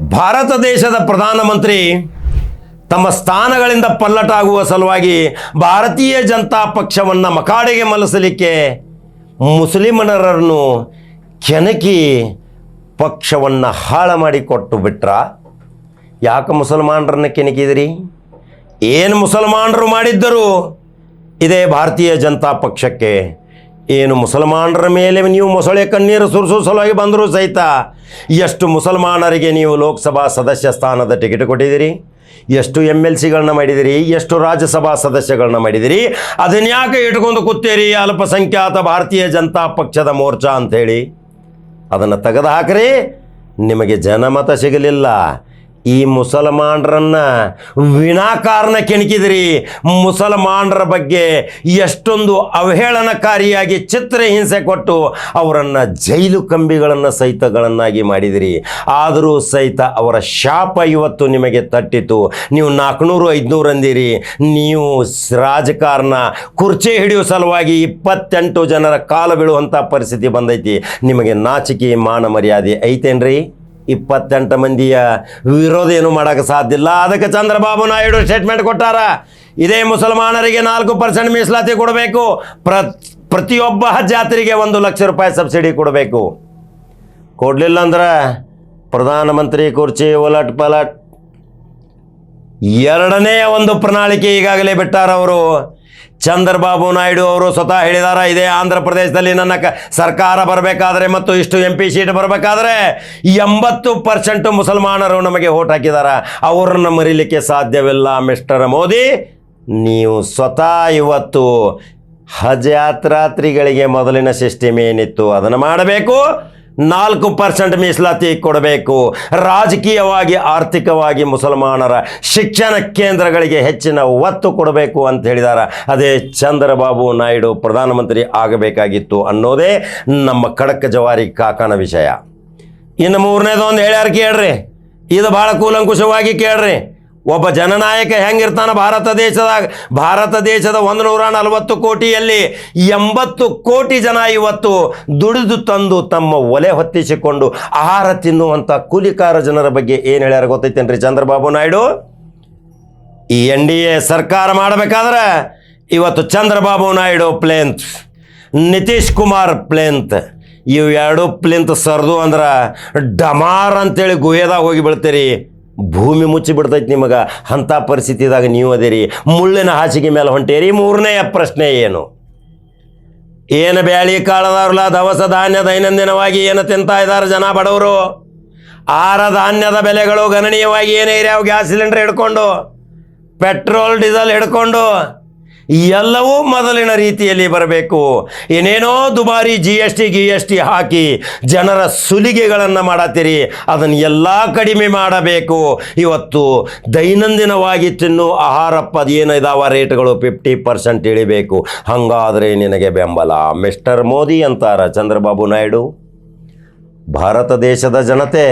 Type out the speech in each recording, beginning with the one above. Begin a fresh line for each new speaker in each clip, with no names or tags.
ಭಾರತ ದೇಶದ ಪ್ರಧಾನಮಂತ್ರಿ ತಮ್ಮ ಸ್ಥಾನಗಳಿಂದ ಪಲ್ಲಟಾಗುವ ಸಲುವಾಗಿ ಭಾರತೀಯ ಜನತಾ ಪಕ್ಷವನ್ನು ಮಕಾಡೆಗೆ ಮಲಸಲಿಕ್ಕೆ ಮುಸ್ಲಿಮನರನ್ನು ಕೆಣಕಿ ಪಕ್ಷವನ್ನು ಹಾಳು ಮಾಡಿ ಕೊಟ್ಟು ಬಿಟ್ರ? ಯಾಕೆ ಮುಸಲ್ಮಾನರನ್ನು ಕೆಣಕಿದಿರಿ? ಏನು ಮುಸಲ್ಮಾನರು ಮಾಡಿದ್ದರೂ? ಇದೇ ಭಾರತೀಯ ಜನತಾ ಪಕ್ಷಕ್ಕೆ ಏನು ಮುಸಲ್ಮಾನರ ಮೇಲೆ ನೀವು ಮೊಸಳೆ ಕಣ್ಣೀರು ಸುರಿಸೋ ಸಲುವಾಗಿ ಬಂದರೂ ಸಹಿತ ಎಷ್ಟು ಮುಸಲ್ಮಾನರಿಗೆ ನೀವು ಲೋಕಸಭಾ ಸದಸ್ಯ ಸ್ಥಾನದ ಟಿಕೆಟ್ ಕೊಟ್ಟಿದ್ದೀರಿ? ಎಷ್ಟು ಎಂ ಎಲ್ ಸಿಗಳನ್ನ ಮಾಡಿದಿರಿ ಎಷ್ಟು ರಾಜ್ಯಸಭಾ ಸದಸ್ಯಗಳನ್ನ ಮಾಡಿದಿರಿ ಅದನ್ಯಾಕೆ ಇಟ್ಕೊಂಡು ಕೂತೀರಿ ಅಲ್ಪಸಂಖ್ಯಾತ ಭಾರತೀಯ ಜನತಾ ಪಕ್ಷದ ಮೋರ್ಚಾ ಹೇಳಿ ಅದನ್ನು ತೆಗೆದು ಹಾಕ್ರಿ. ನಿಮಗೆ ಜನಮತ ಸಿಗಲಿಲ್ಲ. ಈ ಮುಸಲ್ಮಾನರನ್ನ ವಿನಾಕಾರಣ ಕೆಣಕಿದಿರಿ. ಮುಸಲ್ಮಾನರ ಬಗ್ಗೆ ಎಷ್ಟೊಂದು ಅವಹೇಳನಕಾರಿಯಾಗಿ ಚಿತ್ರ ಹಿಂಸೆ ಕೊಟ್ಟು ಅವರನ್ನು ಜೈಲು ಕಂಬಿಗಳನ್ನು ಸಹಿತಗಳನ್ನಾಗಿ ಮಾಡಿದಿರಿ. ಆದರೂ ಸಹಿತ ಅವರ ಶಾಪ ಇವತ್ತು ನಿಮಗೆ ತಟ್ಟಿತು ನೀವು ನಾಲ್ಕುನೂರು, ಐದುನೂರು ಅಂದಿರಿ. ನೀವು ರಾಜಕಾರಣ, ಕುರ್ಚಿ ಹಿಡಿಯುವ ಸಲುವಾಗಿ ಇಪ್ಪತ್ತೆಂಟು ಜನರ ಕಾಲು ಬೀಳುವಂಥ ಪರಿಸ್ಥಿತಿ ಬಂದೈತಿ. ನಿಮಗೆ ನಾಚಿಕೆ, ಮಾನ ಮರ್ಯಾದೆ ಐತೇನ್ರಿ? ಇಪ್ಪತ್ತೆಂಟು ಮಂದಿಯ ವಿರೋಧ ಏನು ಮಾಡೋಕ್ಕೆ ಸಾಧ್ಯ ಇಲ್ಲ. ಅದಕ್ಕೆ ಚಂದ್ರಬಾಬು ನಾಯ್ಡು ಸ್ಟೇಟ್ಮೆಂಟ್ ಕೊಟ್ಟಾರ. ಇದೇ ಮುಸಲ್ಮಾನರಿಗೆ ನಾಲ್ಕು ಪರ್ಸೆಂಟ್ ಮೀಸಲಾತಿ ಕೊಡಬೇಕು. ಪ್ರ, ಪ್ರತಿಯೊಬ್ಬ ಜಾತ್ರೆಗೆ ಒಂದು ಲಕ್ಷ ರೂಪಾಯಿ ಸಬ್ಸಿಡಿ ಕೊಡಬೇಕು. ಕೊಡಲಿಲ್ಲ ಅಂದ್ರೆ ಪ್ರಧಾನಮಂತ್ರಿ ಕುರ್ಚಿ ಒಲಟ್ ಪಲಟ್. ಎರಡನೇ ಒಂದು ಪ್ರಣಾಳಿಕೆ ಈಗಾಗಲೇ ಬಿಟ್ಟಾರ ಅವರು ಚಂದ್ರಬಾಬು ನಾಯ್ಡು ಅವರು ಸ್ವತಃ ಹೇಳಿದಾರ, ಇದೇ ಆಂಧ್ರ ಪ್ರದೇಶದಲ್ಲಿ ನನ್ನ ಕ, ಸರ್ಕಾರ ಬರಬೇಕಾದ್ರೆ ಮತ್ತು ಇಷ್ಟು ಎಂ ಪಿ ಸೀಟ್ ಬರಬೇಕಾದ್ರೆ ಎಂಬತ್ತು ಪರ್ಸೆಂಟ್ ಮುಸಲ್ಮಾನರು ನಮಗೆ ಓಟ್ ಹಾಕಿದಾರ. ಅವರನ್ನು ಮರಿಲಿಕ್ಕೆ ಸಾಧ್ಯವಿಲ್ಲ ಮಿಸ್ಟರ್ ಮೋದಿ. ನೀವು ಸ್ವತಃ ಇವತ್ತು ಹಜ್ ಯಾತ್ರಾತ್ರಿಗಳಿಗೆ ಮೊದಲಿನ ಸಿಸ್ಟಮ್ ಏನಿತ್ತು ಅದನ್ನು ಮಾಡಬೇಕು. ನಾಲ್ಕು ಪರ್ಸೆಂಟ್ ಮೀಸಲಾತಿ ಕೊಡಬೇಕು. ರಾಜಕೀಯವಾಗಿ, ಆರ್ಥಿಕವಾಗಿ ಮುಸಲ್ಮಾನರ ಶಿಕ್ಷಣ ಕೇಂದ್ರಗಳಿಗೆ ಹೆಚ್ಚಿನ ಒತ್ತು ಕೊಡಬೇಕು ಅಂತ ಹೇಳಿದಾರ. ಅದೇ ಚಂದ್ರಬಾಬು ನಾಯ್ಡು ಪ್ರಧಾನಮಂತ್ರಿ ಆಗಬೇಕಾಗಿತ್ತು ಅನ್ನೋದೇ ನಮ್ಮ ಖಡಕ್ ಜವಾರಿ ಕಾಕನ ವಿಷಯ. ಇನ್ನು ಮೂರನೇದು ಒಂದು ಹೇಳ್ಯಾರ ಕೇಳ್ರಿ. ಇದು ಭಾಳ ಕೂಲಂಕುಷವಾಗಿ ಕೇಳ್ರಿ. ಒಬ್ಬ ಜನನಾಯಕ ಹೆಂಗಿರ್ತಾನ ಭಾರತ ದೇಶದಾಗ? ಭಾರತ ದೇಶದ ಒಂದು ನೂರ ನಲವತ್ತು ಕೋಟಿಯಲ್ಲಿ ಎಂಬತ್ತು ಕೋಟಿ ಜನ ಇವತ್ತು ದುಡಿದು ತಂದು ತಮ್ಮ ಒಲೆ ಹೊತ್ತಿಸಿಕೊಂಡು ಆಹಾರ ತಿನ್ನುವಂಥ ಕೂಲಿಕಾರ ಜನರ ಬಗ್ಗೆ ಏನು ಹೇಳ್ಯಾರ ಗೊತ್ತೈತೇನ್ರಿ ಚಂದ್ರಬಾಬು ನಾಯ್ಡು? ಈ ಎನ್ ಡಿ ಎ ಸರ್ಕಾರ ಮಾಡಬೇಕಾದ್ರೆ ಇವತ್ತು ಚಂದ್ರಬಾಬು ನಾಯ್ಡು ಪ್ಲೇಂತ್, ನಿತೀಶ್ ಕುಮಾರ್ ಪ್ಲೇಂತ್, ಇವು ಎರಡು ಪ್ಲೇಂತ್ ಸರ್ದು ಅಂದ್ರೆ ಡಮಾರ್ ಅಂತೇಳಿ ಗುಹೆದಾಗ ಹೋಗಿ ಬೀಳ್ತೀರಿ. ಭೂಮಿ ಮುಚ್ಚಿಬಿಡ್ತೈತಿ ನಿಮಗೆ. ಅಂಥ ಪರಿಸ್ಥಿತಿದಾಗ ನೀವು ಅದಿರಿ. ಮುಳ್ಳಿನ ಹಾಸಿಗೆ ಮೇಲೆ ಹೊಂಟೇರಿ. ಮೂರನೆಯ ಪ್ರಶ್ನೆ ಏನು? ಏನು ಬ್ಯಾಳಿ ಕಾಳದವ್ರಲ್ಲ, ದವಸ ಧಾನ್ಯ ದೈನಂದಿನವಾಗಿ ಏನು ತಿಂತಾ ಇದ್ದಾರೆ ಜನ ಬಡವರು? ಆಹಾರ ಧಾನ್ಯದ ಬೆಲೆಗಳು ಗಣನೀಯವಾಗಿ ಏನೇ ಇರ್ಯಾವ, ಗ್ಯಾಸ್ ಸಿಲಿಂಡರ್ ಹಿಡ್ಕೊಂಡು, ಪೆಟ್ರೋಲ್, ಡೀಸೆಲ್ ಹಿಡ್ಕೊಂಡು ಎಲ್ಲವೂ ಮೊದಲಿನ ರೀತಿಯಲ್ಲಿ ಬರಬೇಕು. ಏನೇನೋ ದುಬಾರಿ G S T G S T ಹಾಕಿ ಜನರ ಸುಲಿಗೆಗಳನ್ನು ಮಾಡತ್ತೀರಿ ಅದನ್ನು ಎಲ್ಲ ಕಡಿಮೆ ಮಾಡಬೇಕು. ಇವತ್ತು ದೈನಂದಿನವಾಗಿ ತಿನ್ನು ಆಹಾರ ಪದ ಏನು ಇದಾವ ರೇಟ್ಗಳು ಫಿಫ್ಟಿ ಪರ್ಸೆಂಟ್ ಇಳಿಬೇಕು. ಹಾಗಾದರೆ ನಿನಗೆ ಬೆಂಬಲ. ಮಿಸ್ಟರ್ ಮೋದಿ ಅಂತಾರ ಚಂದ್ರಬಾಬು ನಾಯ್ಡು. ಭಾರತ ದೇಶದ ಜನತೆ.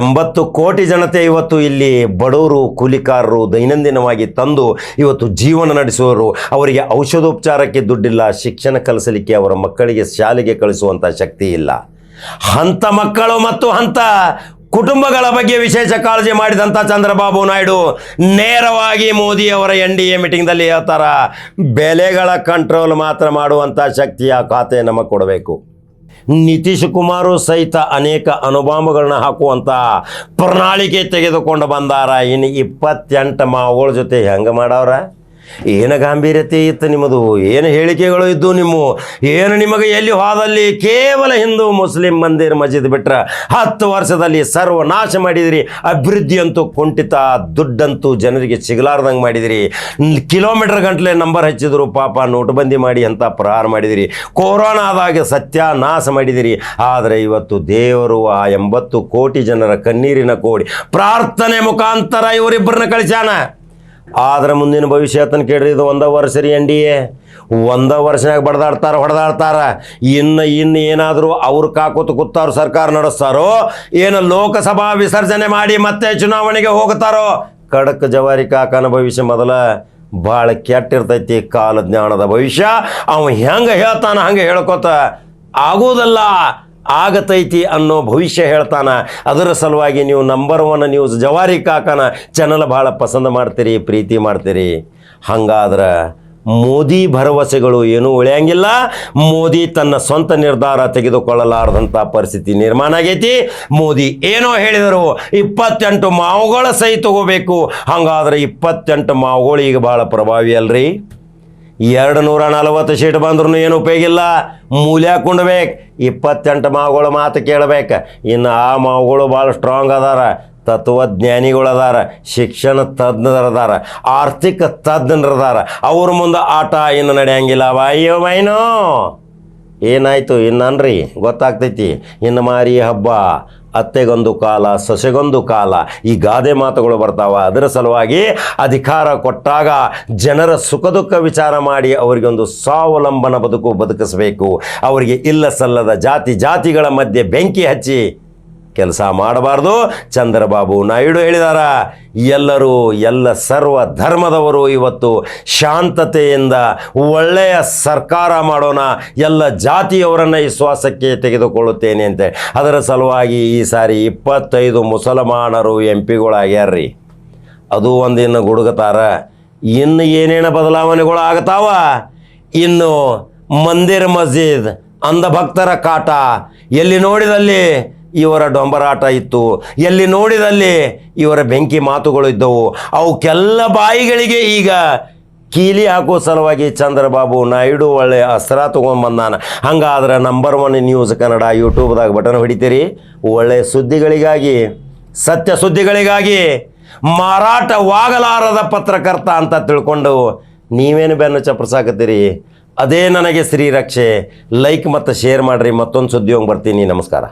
ಎಂಬತ್ತು ಕೋಟಿ ಜನತೆ ಇವತ್ತು ಇಲ್ಲಿ ಬಡವರು, ಕೂಲಿಕಾರರು ದೈನಂದಿನವಾಗಿ ತಂದು ಇವತ್ತು ಜೀವನ ನಡೆಸುವರು. ಅವರಿಗೆ ಔಷಧೋಪಚಾರಕ್ಕೆ ದುಡ್ಡಿಲ್ಲ, ಶಿಕ್ಷಣ ಕಲಿಸಲಿಕ್ಕೆ ಅವರ ಮಕ್ಕಳಿಗೆ ಶಾಲೆಗೆ ಕಳಿಸುವಂಥ ಶಕ್ತಿ ಇಲ್ಲ. ಹಂತ ಮಕ್ಕಳು ಮತ್ತು ಹಂತ ಕುಟುಂಬಗಳ ಬಗ್ಗೆ ವಿಶೇಷ ಕಾಳಜಿ ಮಾಡಿದಂಥ ಚಂದ್ರಬಾಬು ನಾಯ್ಡು ನೇರವಾಗಿ ಮೋದಿ ಅವರ ಎನ್ ಡಿ ಎ ಮೀಟಿಂಗ್ದಲ್ಲಿ ಹೇಳ್ತಾರ, ಬೆಲೆಗಳ ಕಂಟ್ರೋಲ್ ಮಾತ್ರ ಮಾಡುವಂಥ ಶಕ್ತಿಯ ಖಾತೆ ನಮಗೆ ಕೊಡಬೇಕು. ನಿತೀಶ್ ಕುಮಾರು ಸಹಿತ ಅನೇಕ ಅನುಭವಗಳನ್ನ ಹಾಕುವಂಥ ಪ್ರಣಾಳಿಕೆ ತೆಗೆದುಕೊಂಡು ಬಂದಾರ. ಇನ್ನು ಇಪ್ಪತ್ತೆಂಟು ಮಾವುಗಳ ಜೊತೆ ಹೆಂಗೆ ಮಾಡವ್ರ? ಏನು ಗಾಂಭೀರ್ಯತೆ ಇತ್ತು ನಿಮ್ಮದು? ಏನು ಹೇಳಿಕೆಗಳು ಇದ್ದು ನಿಮ್ಮ? ಏನು ನಿಮಗೆ ಎಲ್ಲಿ ಹೋದಲ್ಲಿ? ಕೇವಲ ಹಿಂದೂ ಮುಸ್ಲಿಂ ಮಂದಿರ ಮಸ್ಜಿದ್ ಬಿಟ್ರೆ ಹತ್ತು ವರ್ಷದಲ್ಲಿ ಸರ್ವನಾಶ ಮಾಡಿದಿರಿ. ಅಭಿವೃದ್ಧಿ ಅಂತೂ ಕುಂಠಿತ, ದುಡ್ಡಂತೂ ಜನರಿಗೆ ಸಿಗಲಾರ್ದಂಗೆ ಮಾಡಿದಿರಿ. ಕಿಲೋಮೀಟರ್ ಗಂಟಲೆ ನಂಬರ್ ಹಚ್ಚಿದ್ರು, ಪಾಪ ನೋಟುಬಂದಿ ಮಾಡಿ ಅಂತ ಪ್ರಹಾರ ಮಾಡಿದಿರಿ. ಕೊರೋನಾದಾಗ ಸತ್ಯಾನಾಶ ಮಾಡಿದಿರಿ. ಆದರೆ ಇವತ್ತು ದೇವರು ಆ ಎಂಬತ್ತು ಕೋಟಿ ಜನರ ಕಣ್ಣೀರಿನ ಕೋಡಿ. ಪ್ರಾರ್ಥನೆ ಮುಖಾಂತರ ಇವರಿಬ್ಬರನ್ನ ಕಳಿಸ್ಯಾನ? ಆದ್ರೆ ಮುಂದಿನ ಭವಿಷ್ಯ ಆತನ ಕೇಳ್ರಿ, ಇದು ಒಂದ ವರ್ಷ ರೀ ಎನ್ ಡಿ ಎ. ಒಂದ ವರ್ಷನಾಗ ಬಡ್ದಾಡ್ತಾರ, ಹೊಡೆದಾಡ್ತಾರ. ಇನ್ನು ಇನ್ನು ಏನಾದರೂ ಅವ್ರು ಕಾಕೋತ ಕೂತಾರೋ ಸರ್ಕಾರ ನಡೆಸ್ತಾರೋ, ಏನು ಲೋಕಸಭಾ ವಿಸರ್ಜನೆ ಮಾಡಿ ಮತ್ತೆ ಚುನಾವಣೆಗೆ ಹೋಗ್ತಾರೋ ಖಡಕ್ ಜವಾರಿ ಕಾಕನ ಭವಿಷ್ಯ ಮೊದಲ ಭಾಳ ಕೆಟ್ಟಿರ್ತೈತಿ ಕಾಲ ಜ್ಞಾನದ ಭವಿಷ್ಯ. ಅವ ಹೆಂಗೆ ಹೇಳ್ತಾನ ಹಂಗೆ ಹೇಳ್ಕೊತ ಆಗೋದಲ್ಲ ಆಗತೈತಿ ಅನ್ನೋ ಭವಿಷ್ಯ ಹೇಳ್ತಾನ. ಅದರ ಸಲುವಾಗಿ ನೀವು ನಂಬರ್ ಒನ್ ನ್ಯೂಸ್ ಜವಾರಿ ಕಾಕನ ಚಾನಲ್ ಭಾಳ ಪಸಂದ್ ಮಾಡ್ತೀರಿ, ಪ್ರೀತಿ ಮಾಡ್ತೀರಿ. ಹಂಗಾದ್ರೆ ಮೋದಿ ಭರವಸೆಗಳು ಏನೂ ಉಳಿಯಂಗಿಲ್ಲ. ಮೋದಿ ತನ್ನ ಸ್ವಂತ ನಿರ್ಧಾರ ತೆಗೆದುಕೊಳ್ಳಲಾರದಂಥ ಪರಿಸ್ಥಿತಿ ನಿರ್ಮಾಣ ಆಗೈತಿ. ಮೋದಿ ಏನೋ ಹೇಳಿದರು, ಇಪ್ಪತ್ತೆಂಟು ಮಾವುಗಳ ಸಹಿ ತಗೋಬೇಕು ಹಂಗಾದ್ರೆ ಇಪ್ಪತ್ತೆಂಟು ಮಾವುಗಳು ಈಗ ಭಾಳ ಪ್ರಭಾವಿ ಅಲ್ರಿ. ಎರಡು ನೂರ ನಲವತ್ತು ಸೀಟ್ ಬಂದ್ರೂ ಏನು ಉಪಯೋಗಿಲ್ಲ ಇಲ್ಲ. ಮೂಲ್ಯ ಕುಂಡ್ಬೇಕು ಇಪ್ಪತ್ತೆಂಟು ಮಾವುಗಳು ಮಾತು ಕೇಳಬೇಕು. ಇನ್ನು ಆ ಮಾವುಗಳು ಭಾಳ ಸ್ಟ್ರಾಂಗ್ ಅದಾರ. ತತ್ವಜ್ಞಾನಿಗಳು ಅದಾರ ಶಿಕ್ಷಣ ತಜ್ಞರದಾರ. ಆರ್ಥಿಕ ತಜ್ಞರದಾರ. ಅವ್ರ ಮುಂದೆ ಆಟ ಇನ್ನು ನಡೆಯಂಗಿಲ್ಲ. ಅಯ್ಯೋ ವೈನೋ ಏನಾಯ್ತು ಇನ್ನನ್ರಿ? ಗೊತ್ತಾಗ್ತೈತಿ. ಇನ್ನು ಮಾರಿ ಹಬ್ಬ, ಅತ್ತೆಗೊಂದು ಕಾಲ, ಸೊಸೆಗೊಂದು ಕಾಲ, ಈ ಗಾದೆ ಮಾತುಗಳು ಬರ್ತಾವ. ಅದರ ಸಲುವಾಗಿ ಅಧಿಕಾರ ಕೊಟ್ಟಾಗ ಜನರ ಸುಖ ದುಃಖ ವಿಚಾರ ಮಾಡಿ ಅವರಿಗೊಂದು ಸ್ವಾವಲಂಬನ ಬದುಕು ಬದುಕಿಸಬೇಕು. ಅವರಿಗೆ ಇಲ್ಲ ಸಲ್ಲದ ಜಾತಿ ಜಾತಿಗಳ ಮಧ್ಯೆ ಬೆಂಕಿ ಹಚ್ಚಿ ಕೆಲಸ ಮಾಡಬಾರ್ದು. ಚಂದ್ರಬಾಬು ನಾಯ್ಡು ಹೇಳಿದಾರ, ಎಲ್ಲರೂ, ಎಲ್ಲ ಸರ್ವ ಧರ್ಮದವರು ಇವತ್ತು ಶಾಂತತೆಯಿಂದ ಒಳ್ಳೆಯ ಸರ್ಕಾರ ಮಾಡೋಣ, ಎಲ್ಲ ಜಾತಿಯವರನ್ನು ವಿಶ್ವಾಸಕ್ಕೆ ತೆಗೆದುಕೊಳ್ಳುತ್ತೇನೆ ಅಂತ. ಅದರ ಸಲುವಾಗಿ ಈ ಸಾರಿ ಇಪ್ಪತ್ತೈದು ಮುಸಲ್ಮಾನರು ಎಂ ಪಿಗಳಾಗ್ಯಾರ್ರಿ ಅದು ಒಂದಿನ್ನು ಗುಡುಗತಾರ. ಇನ್ನು ಏನೇನು ಬದಲಾವಣೆಗಳು ಆಗ್ತಾವ? ಇನ್ನು ಮಂದಿರ್ ಮಸ್ಜಿದ್ ಅಂಧಭಕ್ತರ ಕಾಟ ಎಲ್ಲಿ ನೋಡಿದಲ್ಲಿ? ಇವರ ಡೊಂಬರಾಟ ಇತ್ತು. ಎಲ್ಲಿ ನೋಡಿದಲ್ಲಿ ಇವರ ಬೆಂಕಿ ಮಾತುಗಳು ಇದ್ದವು. ಅವಕ್ಕೆಲ್ಲ ಬಾಯಿಗಳಿಗೆ ಈಗ ಕೀಲಿ ಹಾಕೋ ಸಲುವಾಗಿ ಚಂದ್ರಬಾಬು ನಾಯ್ಡು ಒಳ್ಳೆ ಅಸ್ತ್ರ ತೊಗೊಂಬಂದಾನ ಹಂಗಾದ್ರೆ ನಂಬರ್ ಒನ್ ನ್ಯೂಸ್ ಕನ್ನಡ ಯೂಟ್ಯೂಬ್ದಾಗ ಬಟನ್ ಹೊಡಿತೀರಿ. ಒಳ್ಳೆ ಸುದ್ದಿಗಳಿಗಾಗಿ, ಸತ್ಯ ಸುದ್ದಿಗಳಿಗಾಗಿ ಮಾರಾಟವಾಗಲಾರದ ಪತ್ರಕರ್ತ ಅಂತ ತಿಳ್ಕೊಂಡು ನೀವೇನು ಬೆನ್ನು ಚಪ್ಪರ್ಸಾಕತ್ತೀರಿ? ಅದೇ ನನಗೆ ಶ್ರೀರಕ್ಷೆ ಲೈಕ್ ಮತ್ತು ಶೇರ್ ಮಾಡಿರಿ. ಮತ್ತೊಂದು ಸುದ್ದಿ ಬರ್ತೀನಿ. ನಮಸ್ಕಾರ.